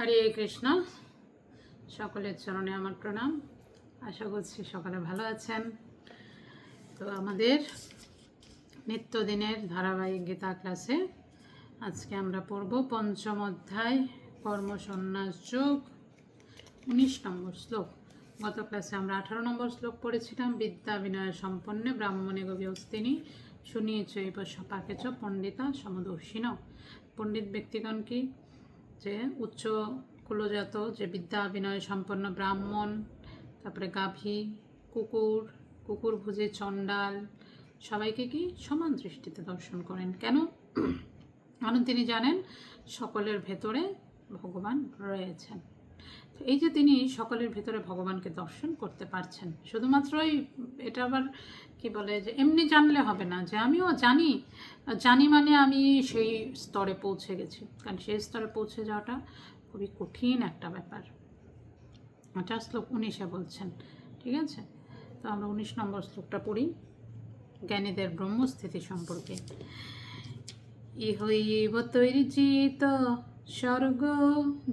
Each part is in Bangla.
হরে কৃষ্ণ। সকলের চরণে আমার প্রণাম। আশা করছি সকলে ভালো আছেন। তো আমাদের নিত্যদিনের ধারাবাহিক গীতা ক্লাসে আজকে আমরা পড়ব পঞ্চম অধ্যায়, কর্মসন্ন্যাস যোগ, উনিশ নম্বর শ্লোক। গত ক্লাসে আমরা আঠারো নম্বর শ্লোক পড়েছিলাম, বিদ্যা বিনয় সম্পন্নে ব্রাহ্মণে গবি অস্তিনী শুনিয়েছ, এই পাকেচ পণ্ডিতা সমদর্শিন। পণ্ডিত ব্যক্তিগণ কি? যে উচ্চ কুলজাত, যে বিদ্যা অভিনয় সম্পন্ন ব্রাহ্মণ, তারপরে গাভী, কুকুর কুকুর ভুজে চণ্ডাল, সবাইকে কি সমান দৃষ্টিতে দর্শন করেন? কেন? কারণ তিনি জানেন সকলের ভেতরে ভগবান রয়েছেন। তো এই যে তিনি সকলের ভেতরে ভগবানকে দর্শন করতে পারছেন, শুধুমাত্রই এটা আবার কি বলে যে এমনি জানলে হবে না যে আমিও জানি জানি মানে আমি সেই স্তরে পৌঁছে গেছি। কারণ সেই স্তরে পৌঁছে যাওয়াটা খুবই কঠিন একটা ব্যাপার। এটা শ্লোক উনিশে বলছেন, ঠিক আছে? তো আমরা উনিশ নম্বর শ্লোকটা পড়ি। জ্ঞানীদের ব্রহ্মস্থিতি সম্পর্কে। ইহৈব তৈর্জিত স্বর্গ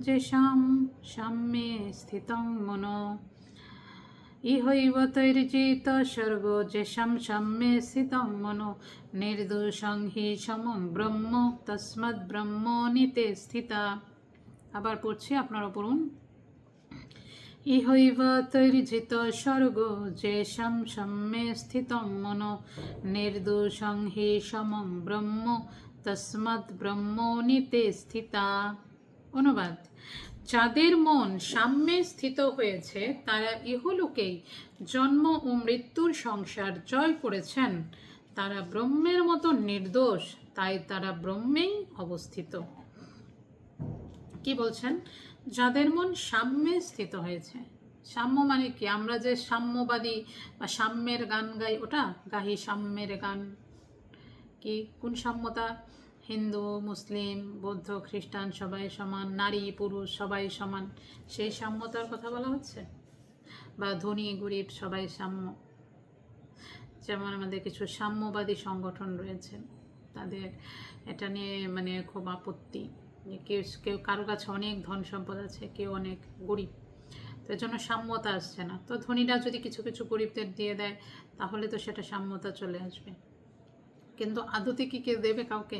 যেষাম সাম্যে স্থিতং মনো। ইহৈব তৈর্জিত স্বর্গ যেষাম সাম্যে স্থিতং মনো। নির্দোষং হি সমং ব্রহ্ম তস্মদ্ ব্রহ্ম নিতে স্থিতা। আবার পড়ছি আপনারা পড়ুন ইহৈব তৈর্জিত স্বর্গ, যে সাম্যে স্থিতং মনো, নির্দোষং হি সমং ব্রহ্ম, তস্মৎ ব্রহ্ম নিতে স্থিতা। অনুবাদ। যাদের মন সাম্যে স্থিত হয়েছে, তারা ইহলোকেই জন্ম ও মৃত্যুর সংসার জয় করেছেন। তারা ব্রহ্মের মতো নির্দোষ, তাই তারা ব্রহ্মেই অবস্থিত। কি বলছেন? যাদের মন সাম্যে স্থিত হয়েছে। সাম্য মানে কি? আমরা যে সাম্যবাদী বা সাম্যের গান গাই, ওটা গাহি সাম্যের গান। কি? কোন সাম্যতা? হিন্দু, মুসলিম, বৌদ্ধ, খ্রিস্টান, সবাই সমান, নারী, পুরুষ, সবাই সমান। সেই সাম্যতার কথা বলা হচ্ছে? বা ধনী, গরিব, সবাই সাম্য। যেমন আমাদের কিছু সাম্যবাদী সংগঠন রয়েছে, তাদের এটা নিয়ে মানে খুব আপত্তি। কেউ কেউ কারও কাছে অনেক ধন সম্পদ আছে, কেউ অনেক গরিব। তো এর জন্য সাম্যতা আসছে না। তো ধনীরা যদি কিছু কিছু গরিবদের দিয়ে দেয়, তাহলে তো সেটা সাম্যতা চলে আসবে। কিন্তু আদতে কি কেউ দেবে কাউকে?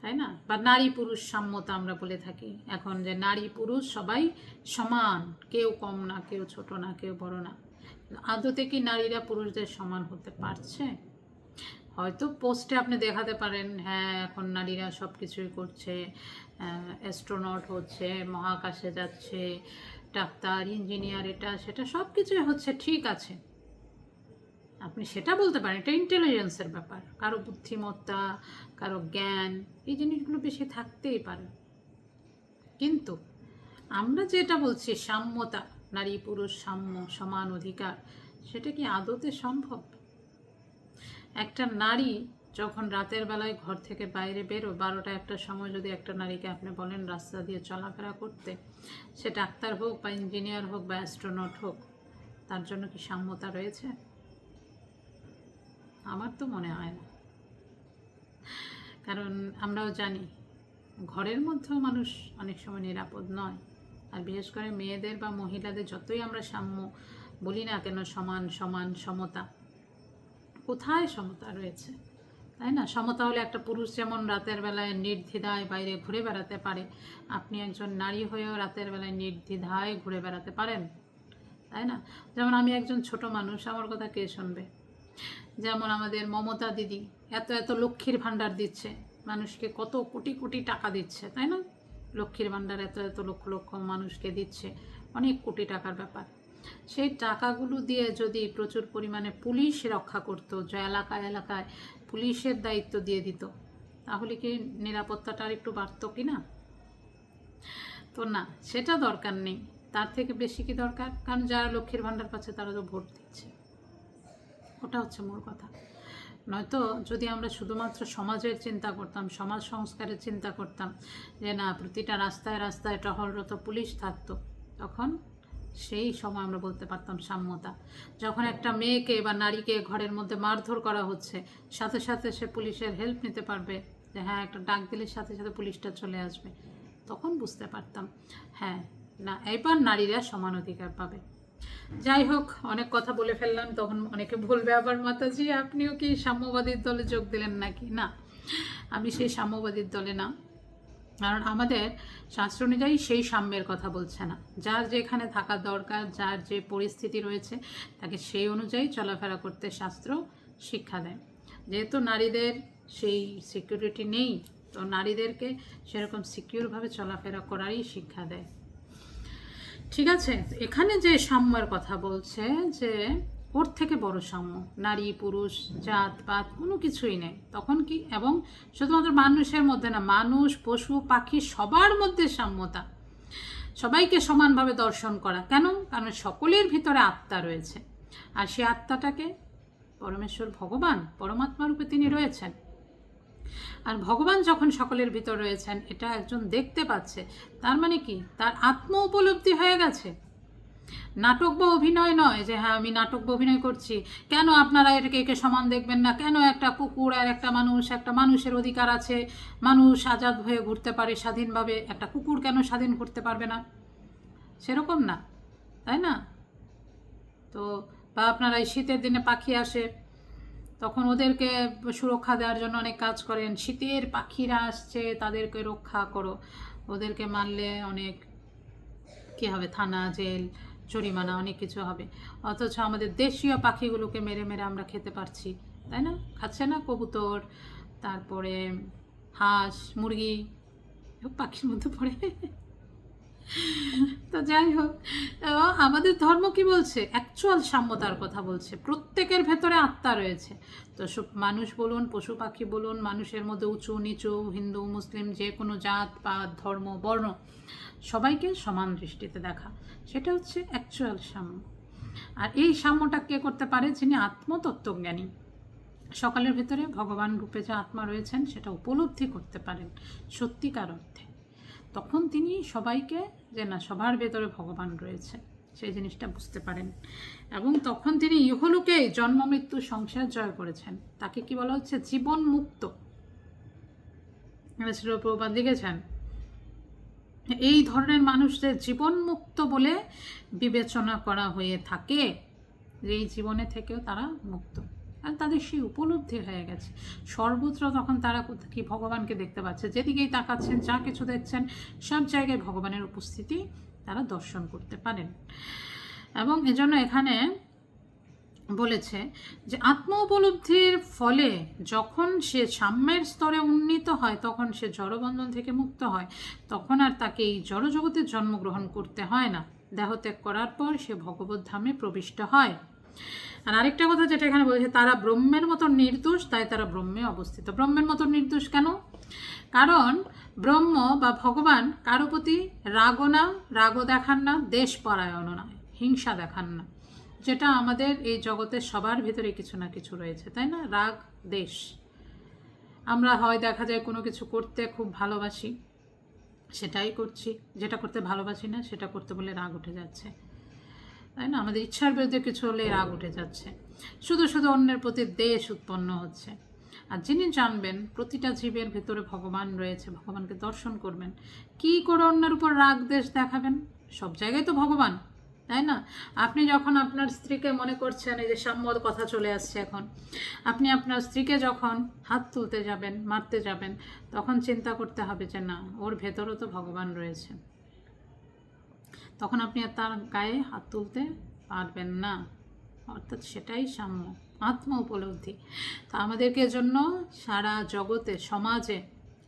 তাই না? বা নারী পুরুষ সাম্যতা আমরা বলে থাকি। এখন যে নারী পুরুষ সবাই সমান, কেউ কম না, কেউ ছোট না, কেউ বড় না। আদতে কি নারীরা পুরুষদের সমান হতে পারছে? হয়তো পোস্টে আপনি দেখাতে পারেন হ্যাঁ এখন নারীরা সব কিছুই করছে অ্যাস্ট্রোনট হচ্ছে, মহাকাশে যাচ্ছে, ডাক্তার ইঞ্জিনিয়ার এটা, সেটা সব কিছুই হচ্ছে, ঠিক আছে। আপনি সেটা বলতে পারেন, এটা ইন্টেলিজেন্সের ব্যাপার। কারও বুদ্ধিমত্তা, কারও জ্ঞান, এই জিনিসগুলো বেশি থাকতেই পারে। কিন্তু আমরা যেটা বলছি, সাম্যতা নারী পুরুষ সাম্য, সমান অধিকার, সেটা কি আদতে সম্ভব? একটা নারী যখন রাতের বেলায় ঘর থেকে বাইরে বেরো, বারোটা একটা সময় যদি একটা নারীকে আপনি বলেন রাস্তা দিয়ে চলাফেরা করতে, সে ডাক্তার হোক বা ইঞ্জিনিয়ার হোক বা অ্যাস্ট্রোনট হোক, তার জন্য কি সাম্যতা রয়েছে? আমার তো মনে হয় না। কারণ আমরাও জানি, ঘরের মধ্যেও মানুষ অনেক সময় নিরাপদ নয়। আর বিশেষ করে মেয়েদের বা মহিলাদের যতই আমরা সাম্য বলি না কেন, সমান সমান, সমতা কোথায় সমতা রয়েছে? তাই না? সমতা হলে একটা পুরুষ যেমন রাতের বেলায় নির্দ্বিধায় বাইরে ঘুরে বেড়াতে পারে, আপনি একজন নারী হয়েও রাতের বেলায় নির্দ্বিধায় ঘুরে বেড়াতে পারেন। তাই না? যেমন আমি একজন ছোট মানুষ, আমার কথা কে শুনবে? যেমন আমাদের মমতা দিদি, এত এত লক্ষ্মীর ভাণ্ডার দিচ্ছে, মানুষকে কত কোটি কোটি টাকা দিচ্ছে, তাই না? লক্ষ্মীর ভাণ্ডার এত এত লক্ষ লক্ষ মানুষকে দিচ্ছে, অনেক কোটি টাকার ব্যাপার। সেই টাকাগুলো দিয়ে যদি প্রচুর পরিমাণে পুলিশ রক্ষা করতো, যে এলাকায় এলাকায় পুলিশের দায়িত্ব দিয়ে দিত, তাহলে কি নিরাপত্তাটা আর একটু বাড়তো কি না? তো না, সেটা দরকার নেই। তার থেকে বেশি কি দরকার? কারণ যারা লক্ষ্মীর ভাণ্ডার পাচ্ছে তারা তো ভোট দিচ্ছে। ওটা হচ্ছে মূল কথা। নয়তো যদি আমরা শুধুমাত্র সমাজের চিন্তা করতাম, সমাজ সংস্কারের চিন্তা করতাম যে না, প্রতিটা রাস্তায় রাস্তায় টহলরত পুলিশ থাকতো, তখন সেই সময় আমরা বলতে পারতাম সাম্যতা। যখন একটা মেয়েকে বা নারীকে ঘরের মধ্যে মারধর করা হচ্ছে, সাথে সাথে সে পুলিশের হেল্প নিতে পারবে যে হ্যাঁ একটা ডাক দিলে সাথে সাথে পুলিশটা চলে আসবে। তখন বুঝতে পারতাম হ্যাঁ না, এবার নারীরা সমান অধিকার পাবে। যাই হোক, অনেক কথা বলে ফেললাম, তখন অনেকে বলবে আবার, মাতাজি, আপনিও কি সাম্যবাদীর দলে যোগ দিলেন নাকি? না, আমি সেই সাম্যবাদীর দলে না। কারণ আমাদের শাস্ত্র অনুযায়ী সেই সাম্যের কথা বলছে না। যার যেখানে থাকা দরকার, যার যে পরিস্থিতি রয়েছে, তাকে সেই অনুযায়ী চলাফেরা করতে শাস্ত্র শিক্ষা দেয়। যেহেতু নারীদের সেই সিকিউরিটি নেই, তো নারীদেরকে সেরকম সিকিউরভাবে চলাফেরা করারই শিক্ষা দেয়। ঠিক আছে, এখানে যে সাম্যের কথা বলছে যে ওর থেকে বড় সাম্য নারী, পুরুষ, জাত, পাত, কোনো কিছুই নেই। তখন কি? এবং শুধুমাত্র মানুষের মধ্যে না, মানুষ, পশু, পাখি, সবার মধ্যে সাম্যতা। সবাইকে সমানভাবে দর্শন করা। কেন? কারণ সকলের ভিতরে আত্মা রয়েছে। আর সেই আত্মাটাকে পরমেশ্বর ভগবান, পরমাত্মা রূপে তিনি রয়েছেন। আর ভগবান যখন সকলের ভিতর রয়েছেন, এটা একজন দেখতে পাচ্ছে। তার মানে কি? তার আত্ম উপলব্ধি হয়ে গেছে। নাটক বা অভিনয় নয় যে হ্যাঁ আমি নাটক বা অভিনয় করছি। কেন আপনারা এটাকে একে সমান দেখবেন না? কেন একটা কুকুর আর একটা মানুষ, একটা মানুষের অধিকার আছে? মানুষ আজাদ হয়ে ঘুরতে পারে স্বাধীনভাবে, একটা কুকুর কেন স্বাধীন ঘুরতে পারবে না? সেরকম না, তাই না? তো, বা আপনারা এই শীতের দিনে পাখি আসে, তখন ওদেরকে সুরক্ষা দেওয়ার জন্য অনেক কাজ করেন। শীতের পাখিরা আসছে, তাদেরকে রক্ষা করো। ওদেরকে মারলে অনেক কী হবে? থানা, জেল জরিমানা, অনেক কিছু হবে। অথচ আমাদের দেশীয় পাখিগুলোকে মেরে মেরে আমরা খেতে পারছি, তাই না? খাচ্ছে না কবুতর, তারপরে হাঁস, মুরগি, পাখির মধ্যে পড়ে। তো যাই হোক আমাদের ধর্ম কি বলছে? অ্যাকচুয়াল সাম্যতার কথা বলছে। প্রত্যেকের ভেতরে আত্মা রয়েছে। তো সব মানুষ বলুন, পশু পাখি বলুন, মানুষের মধ্যে উঁচু, নিচু, হিন্দু, মুসলিম, যে কোনো জাত, পাত, ধর্ম, বর্ণ, সবাইকে সমান দৃষ্টিতে দেখা। সেটা হচ্ছে অ্যাকচুয়াল সাম্য। আর এই সাম্যটা কে করতে পারে? যিনি আত্মতত্ত্বজ্ঞানী। সকালের ভেতরে ভগবান রূপে যে আত্মা রয়েছেন, সেটা উপলব্ধি করতে পারেন সত্যিকার অর্থে। তখন তিনি সবাইকে যে না, সবার ভেতরে ভগবান রয়েছে, সেই জিনিসটা বুঝতে পারেন। এবং তখন তিনি ইহলোকে জন্ম, মৃত্যু, সংসার জয় করেছেন। তাকে কি বলা হচ্ছে? জীবন মুক্ত। লিখেছেন, এই ধরনের মানুষদের জীবন মুক্ত বলে বিবেচনা করা হয়ে থাকে এই জীবনে থেকেও তারা মুক্ত। আর তাদের সেই উপলব্ধি হয়ে গেছে। সর্বত্র তখন তারা কি ভগবানকে দেখতে পাচ্ছে, যেদিকেই তাকাচ্ছেন, যা কিছু দেখছেন, সব জায়গায় ভগবানের উপস্থিতি তারা দর্শন করতে পারেন। এবং এজন্য এখানে বলেছে যে আত্ম উপলব্ধির ফলে যখন সে সাম্যের স্তরে উন্নীত হয়, তখন সে জড়বন্ধন থেকে মুক্ত হয়। তখন আর তাকে এই জড়জগতে জন্মগ্রহণ করতে হয় না। দেহত্যাগ করার পর সে ভগবত ধামে প্রবিষ্ট হয়। আর আরেকটা কথা যেটা এখানে বলেছে, তারা ব্রহ্মের মতো নির্দোষ, তাই তারা ব্রহ্মে অবস্থিত। ব্রহ্মের মতো নির্দোষ কেন? কারণ ব্রহ্ম বা ভগবান কারও প্রতি রাগও না, রাগও দেখান না দেশ পরায়ণও না, হিংসা দেখান না। যেটা আমাদের এই জগতের সবার ভিতরে কিছু না কিছু রয়েছে, তাই না? রাগ, দেশ। আমরা হয় দেখা যায় কোনো কিছু করতে খুব ভালোবাসি, সেটাই করছি। যেটা করতে ভালোবাসি না, সেটা করতে বলে রাগ উঠে যাচ্ছে। তাই না? আমাদের ইচ্ছার বিরুদ্ধে কিছু হলে রাগ উঠে যাচ্ছে। শুধু শুধু অন্যের প্রতি দেশ উৎপন্ন হচ্ছে। আর যিনি জানবেন, প্রতিটা জীবের ভেতরে ভগবান রয়েছে, ভগবানকে দর্শন করবেন। কি করে অন্যের উপর রাগ দেশ দেখাবেন? সব জায়গায় তো ভগবান, তাই না? আপনি যখন আপনার স্ত্রীকে মনে করছেন, এই যে সাম্যর কথা চলে আসছে এখন, আপনি আপনার স্ত্রীকে যখন হাত তুলতে যাবেন, মারতে যাবেন, তখন চিন্তা করতে হবে যে না, ওর ভেতরও তো ভগবান রয়েছে। তখন আপনি আর তার গায়ে হাত তুলতে পারবেন না। অর্থাৎ সেটাই সাম্য, আত্ম উপলব্ধি। তা আমাদেরকে জন্য সারা জগতে, সমাজে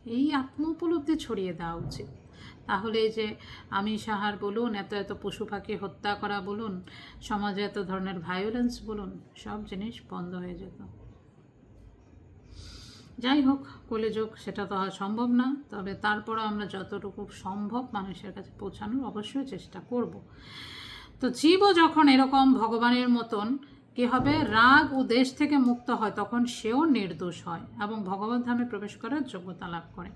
এই আত্ম উপলব্ধি ছড়িয়ে দেওয়া উচিত। তাহলে যে আমি সাহার বলুন, এত এত পশু পাখি হত্যা করা বলুন, সমাজে এত ধরনের ভায়োলেন্স বলুন, সব জিনিস বন্ধ হয়ে যেত। যাই হোক কলিযুগ সেটা তো আর সম্ভব না। তবে তারপরও আমরা যতটুকু সম্ভব মানুষের কাছে পৌঁছানোর অবশ্যই চেষ্টা করব। তো জীবও যখন এরকম ভগবানের মতন, কি হবে? রাগ ও দেশ থেকে মুক্ত হয়, তখন সেও নির্দোষ হয় এবং ভগবত ধামে প্রবেশ করার যোগ্যতা লাভ করে।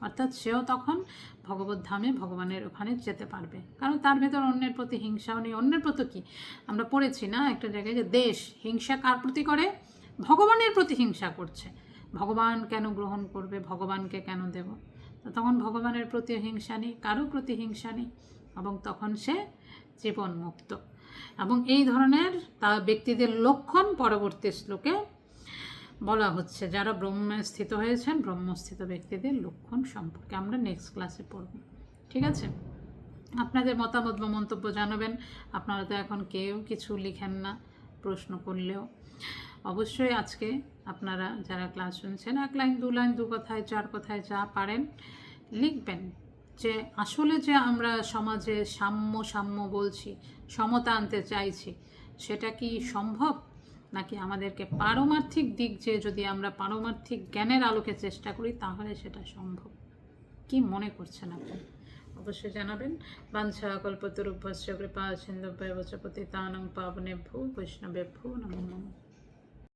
অর্থাৎ সেও তখন ভগবত ধামে ভগবানের ওখানে যেতে পারবে। কারণ তার ভেতর অন্যের প্রতি হিংসাও নেই। অন্যের প্রতি কি? আমরা পড়েছি না একটা জায়গায় যে দেশ হিংসা কার প্রতি করে? ভগবানের প্রতি হিংসা করছে। ভগবান কেন গ্রহণ করবে, ভগবানকে কেন দেব? তো তখন ভগবানের প্রতি হিংসা নেই কারও প্রতি হিংসা নেই এবং তখন সে জীবন মুক্ত এবং এই ধরনের তা ব্যক্তিদের লক্ষণ পরবর্তী শ্লোকে বলা হচ্ছে। যারা ব্রহ্মে স্থিত হয়েছেন, ব্রহ্মস্থিত ব্যক্তিদের লক্ষণ সম্পর্কে আমরা নেক্সট ক্লাসে পড়ব। ঠিক আছে? আপনাদের মতামত বা মন্তব্য জানাবেন। আপনারা তো এখন কেউ কিছু লিখেন না, প্রশ্ন করলেও। অবশ্যই আজকে আপনারা যারা ক্লাস শুনছেন, এক লাইন, দু লাইন, দু কথায়, চার কথায় যা পারেন, লিখবেন যে আসলে যে আমরা সমাজে সাম্য সাম্য বলছি, সমতা আনতে চাইছি, সেটা কি সম্ভব? নাকি আমাদেরকে পারমার্থিক দিক যে যদি আমরা পারমার্থিক জ্ঞানের আলোকে চেষ্টা করি, তাহলে সেটা সম্ভব? কি মনে করছেন আপনি? অবশ্যই জানাবেন। বাঞ্ছা কল্পতরূপস্য কৃপা সিন্ধু বচপতি তানং পাবনেভ্যো বৈষ্ণবেভ্যো নমো নমঃ।